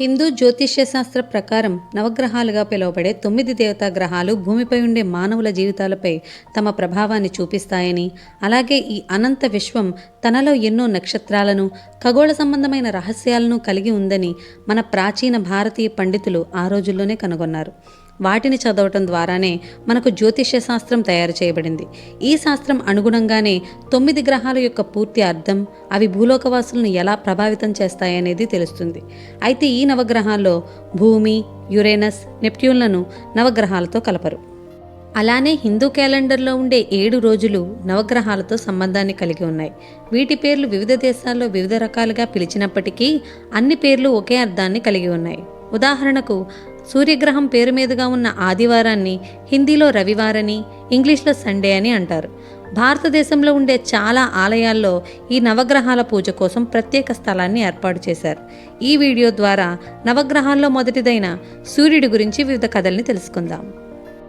హిందూ జ్యోతిష్య శాస్త్ర ప్రకారం నవగ్రహాలుగా పిలువబడే తొమ్మిది దేవతా గ్రహాలు భూమిపై ఉండే మానవుల జీవితాలపై తమ ప్రభావాన్ని చూపిస్తాయని అలాగే ఈ అనంత విశ్వం తనలో ఎన్నో నక్షత్రాలను ఖగోళ సంబంధమైన రహస్యాలను కలిగి ఉందని మన ప్రాచీన భారతీయ పండితులు ఆ రోజుల్లోనే కనుగొన్నారు. వాటిని చదవటం ద్వారానే మనకు జ్యోతిష్య శాస్త్రం తయారు చేయబడింది. ఈ శాస్త్రం అనుగుణంగానే తొమ్మిది గ్రహాల యొక్క పూర్తి అర్థం అవి భూలోకవాసులను ఎలా ప్రభావితం చేస్తాయనేది తెలుస్తుంది. అయితే ఈ నవగ్రహాల్లో భూమి యురేనస్ నెప్ట్యూన్లను నవగ్రహాలతో కలపరు. అలానే హిందూ క్యాలెండర్లో ఉండే ఏడు రోజులు నవగ్రహాలతో సంబంధాన్ని కలిగి ఉన్నాయి. వీటి పేర్లు వివిధ దేశాల్లో వివిధ రకాలుగా పిలిచినప్పటికీ అన్ని పేర్లు ఒకే అర్థాన్ని కలిగి ఉన్నాయి. ఉదాహరణకు సూర్యగ్రహం పేరు మీదుగా ఉన్న ఆదివారాన్ని హిందీలో రవివారని ఇంగ్లీష్లో సండే అని అంటారు. భారతదేశంలో ఉండే చాలా ఆలయాల్లో ఈ నవగ్రహాల పూజ కోసం ప్రత్యేక స్థలాన్ని ఏర్పాటు చేశారు. ఈ వీడియో ద్వారా నవగ్రహాల్లో మొదటిదైన సూర్యుడి గురించి వివిధ కథల్ని తెలుసుకుందాం.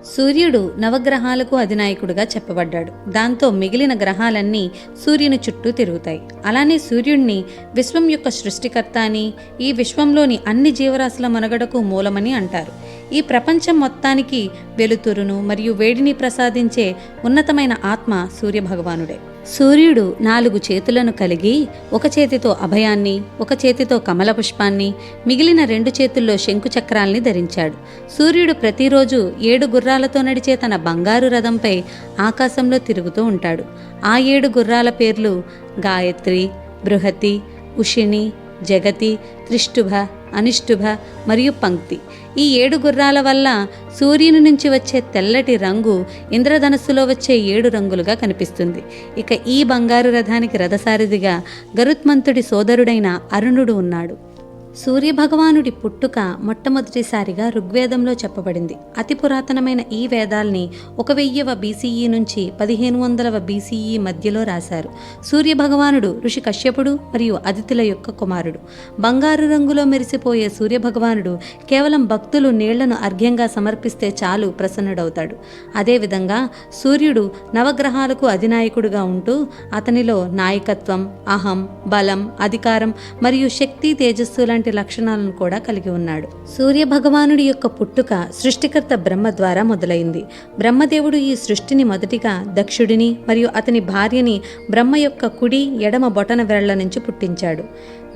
సూర్యుడు నవగ్రహాలకు అధినాయకుడిగా చెప్పబడ్డాడు. దాంతో మిగిలిన గ్రహాలన్నీ సూర్యుని చుట్టూ తిరుగుతాయి. అలానే సూర్యుడిని విశ్వం యొక్క సృష్టికర్త అని ఈ విశ్వంలోని అన్ని జీవరాశుల మనుగడకు మూలమని అంటారు. ఈ ప్రపంచం మొత్తానికి వెలుతురును మరియు వేడిని ప్రసాదించే ఉన్నతమైన ఆత్మ సూర్యభగవానుడే. సూర్యుడు నాలుగు చేతులను కలిగి ఒక చేతితో అభయాన్ని ఒక చేతితో కమల పుష్పాన్ని మిగిలిన రెండు చేతుల్లో శంకుచక్రాల్ని ధరించాడు. సూర్యుడు ప్రతిరోజు ఏడు గుర్రాలతో నడిచే తన బంగారు రథంపై ఆకాశంలో తిరుగుతూ ఉంటాడు. ఆ ఏడు గుర్రాల పేర్లు గాయత్రి బృహతి ఉషిణి జగతి త్రిష్టుభ అనిష్టుభ మరియు పంక్తి. ఈ ఏడు గుర్రాల వల్ల సూర్యుని నుంచి వచ్చే తెల్లటి రంగు ఇంద్రధనస్సులో వచ్చే ఏడు రంగులుగా కనిపిస్తుంది. ఇక ఈ బంగారు రథానికి రథసారథిగా గరుత్మంతుడి సోదరుడైన అరుణుడు ఉన్నాడు. సూర్యభగవానుడి పుట్టుక మొట్టమొదటిసారిగా ఋగ్వేదంలో చెప్పబడింది. అతి పురాతనమైన ఈ వేదాల్ని ఒక వెయ్యవ బీసీఈ నుంచి పదిహేను వందలవ బీసీఈ మధ్యలో రాశారు. సూర్యభగవానుడు ఋషి కశ్యపుడు మరియు అతిథుల యొక్క కుమారుడు. బంగారు రంగులో మెరిసిపోయే సూర్యభగవానుడు కేవలం భక్తులు నీళ్ళను అర్ఘ్యంగా సమర్పిస్తే చాలు ప్రసన్నుడవుతాడు. అదేవిధంగా సూర్యుడు నవగ్రహాలకు అధినాయకుడుగా ఉంటూ అతనిలో నాయకత్వం అహం బలం అధికారం మరియు శక్తి తేజస్సు లాంటి లక్షణాలను కూడా కలిగి ఉన్నాడు. సూర్య భగవానుడి యొక్క పుట్టుక సృష్టికర్త బ్రహ్మ ద్వారా మొదలైంది. బ్రహ్మదేవుడు ఈ సృష్టిని మొదటిగా దక్షుడిని మరియు అతని భార్యని బ్రహ్మ యొక్క కుడి ఎడమ బొటన వేళ్ళ నుంచి పుట్టించాడు.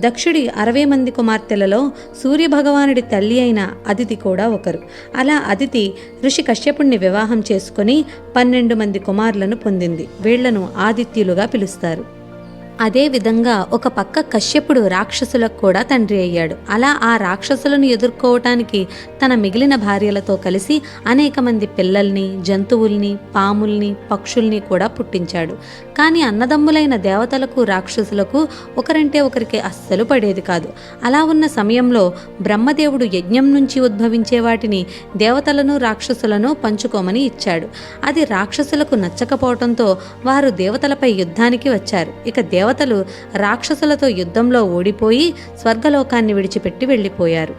దక్షుడి అరవై మంది కుమార్తెలలో సూర్యభగవానుడి తల్లి అయిన అదితి కూడా ఒకరు. అలా అదితి ఋషి కశ్యపుణ్ణి వివాహం చేసుకుని పన్నెండు మంది కుమారులను పొందింది. వీళ్ళను ఆదిత్యులుగా పిలుస్తారు. అదేవిధంగా ఒక పక్క కశ్యపుడు రాక్షసులకు కూడా తండ్రి అయ్యాడు. అలా ఆ రాక్షసులను ఎదుర్కోవటానికి తన మిగిలిన భార్యలతో కలిసి అనేక మంది పిల్లల్ని జంతువుల్ని పాముల్ని పక్షుల్ని కూడా పుట్టించాడు. కానీ అన్నదమ్ములైన దేవతలకు రాక్షసులకు ఒకరంటే ఒకరికి అస్సలు పడేది కాదు. అలా ఉన్న సమయంలో బ్రహ్మదేవుడు యజ్ఞం నుంచి ఉద్భవించే వాటిని దేవతలను రాక్షసులను పంచుకోమని ఇచ్చాడు. అది రాక్షసులకు నచ్చకపోవడంతో వారు దేవతలపై యుద్ధానికి వచ్చారు. ఇక దేవతలు రాక్షసులతో యుద్ధంలో ఓడిపోయి స్వర్గలోకాన్ని విడిచిపెట్టి వెళ్ళిపోయారు.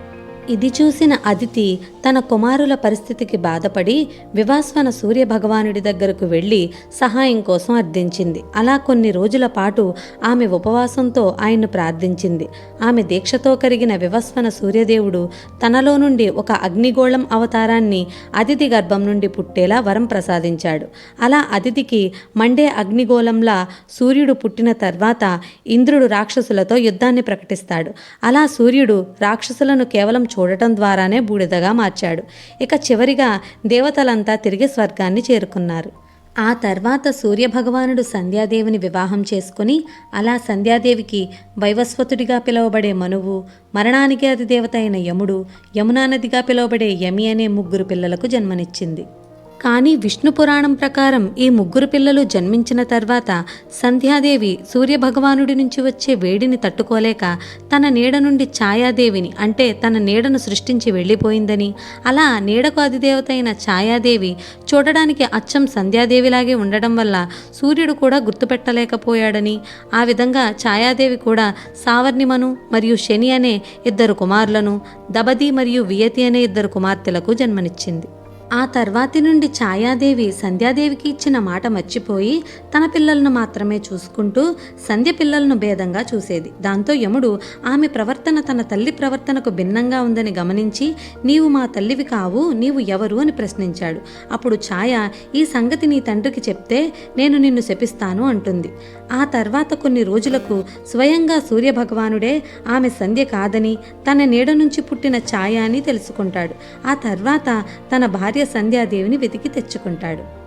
ఇది చూసిన అదితి తన కుమారుల పరిస్థితికి బాధపడి వివాస్వన సూర్య భగవానుడి దగ్గరకు వెళ్ళి సహాయం కోసం అర్థించింది. అలా కొన్ని రోజుల పాటు ఆమె ఉపవాసంతో ఆయన్ను ప్రార్థించింది. ఆమె దీక్షతో కరిగిన వివస్వన సూర్యదేవుడు తనలో నుండి ఒక అగ్నిగోళం అవతారాన్ని అతిథి గర్భం నుండి పుట్టేలా వరం ప్రసాదించాడు. అలా అతిథికి మండే అగ్నిగోళంలా సూర్యుడు పుట్టిన తర్వాత ఇంద్రుడు రాక్షసులతో యుద్ధాన్ని ప్రకటిస్తాడు. అలా సూర్యుడు రాక్షసులను కేవలం చూ చూడటం ద్వారానే బూడిదగా మార్చాడు. ఇక చివరిగా దేవతలంతా తిరిగి స్వర్గాన్ని చేరుకున్నారు. ఆ తర్వాత సూర్యభగవానుడు సంధ్యాదేవిని వివాహం చేసుకుని అలా సంధ్యాదేవికి వైవస్వతుడిగా పిలువబడే మనువు మరణానికి అధిదేవత అయిన యముడు యమునా నదిగా పిలువబడే యమి అనే ముగ్గురు పిల్లలకు జన్మనిచ్చింది. కానీ విష్ణు పురాణం ప్రకారం ఈ ముగ్గురు పిల్లలు జన్మించిన తర్వాత సంధ్యాదేవి సూర్యభగవానుడి నుంచి వచ్చే వేడిని తట్టుకోలేక తన నీడ నుండి ఛాయాదేవిని అంటే తన నీడను సృష్టించి వెళ్ళిపోయిందని అలా నీడకు అధిదేవత అయిన ఛాయాదేవి చూడడానికి అచ్చం సంధ్యాదేవిలాగే ఉండడం వల్ల సూర్యుడు కూడా గుర్తుపెట్టలేకపోయాడని ఆ విధంగా ఛాయాదేవి కూడా సావర్ణిమను మరియు శని అనే ఇద్దరు కుమారులను దబది మరియు వియతి అనే ఇద్దరు కుమార్తెలకు జన్మనిచ్చింది. ఆ తర్వాతి నుండి ఛాయాదేవి సంధ్యాదేవికి ఇచ్చిన మాట మర్చిపోయి తన పిల్లలను మాత్రమే చూసుకుంటూ సంధ్య పిల్లలను భేదంగా చూసేది. దాంతో యముడు ఆమె ప్రవర్తన తన తల్లి ప్రవర్తనకు భిన్నంగా ఉందని గమనించి నీవు మా తల్లివి కావు నీవు ఎవరు? అని ప్రశ్నించాడు. అప్పుడు ఛాయ ఈ సంగతి నీ తండ్రికి చెప్తే నేను నిన్ను శపిస్తాను అంటుంది. ఆ తర్వాత కొన్ని రోజులకు స్వయంగా సూర్యభగవానుడే ఆమె సంధ్య కాదని తన నీడ నుంచి పుట్టిన ఛాయ అని తెలుసుకుంటాడు. ఆ తర్వాత తన భార్య సంధ్యాదేవిని వెతికి తెచ్చుకుంటాడు.